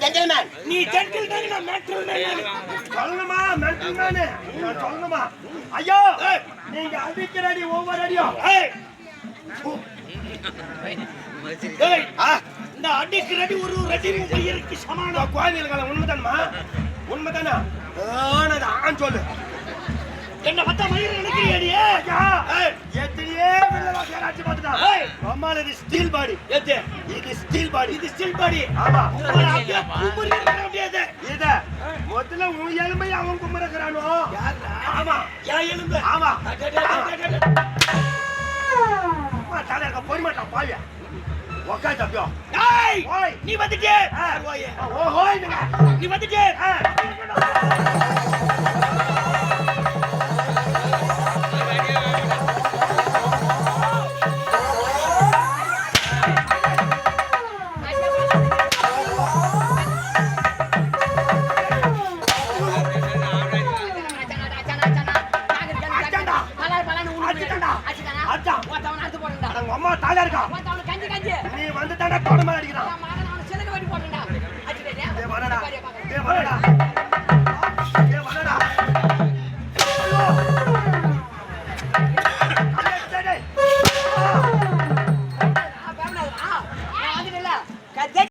நான் ஜென்டில்மேன் நீ gentleman நான் மேட்டல் மேன் சொல்லணுமா? மென்டல் மேனு நான் சொல்லணுமா? ஐயோ நீங்க அடிக்கிற அடி ஒவ்வொரு அடியும். ஏய். இந்த அடிக்கு ரெடி ஒரு ரெடி உயிருக்கு இந்த சமானம். குழந்தைகளுக்கு உண்மைதானமா? உண்மைதானா? ஆனது ஆண் சொல்லு. என்ன பார்த்தா மயிர் நினைக்கிறியாடி ஐயா, எத்தனையோ வெள்ளவாசியார் அடிச்சு பார்த்துட்டான். அம்மால இது ஸ்டீல் பாடி எது? இது ஸ்டீல் பாடி இது ஸ்டில் பாடி ஆமா. உங்களை அப்படியே கும்புறி வர முடியாது இத. முதல்ல உன் எலும்பை அவன் கும்பிடுக்கிறானோ ஆமா ஏன் எலும்பு. ஆமா. தலை இருக்க போய் மாட்டான் பாவியா? உக்காந்து தப்பியோ. நீ வந்துட்டே ஆ. ஓயே. ஓ ஹோய் நீங்க நீ வந்துட்டே ஆ. அடிச்சான். அட, உங்க அம்மா தாலா இருக்கா நீ வந்து தாண்டா தோட மேல அடிக்கிறான்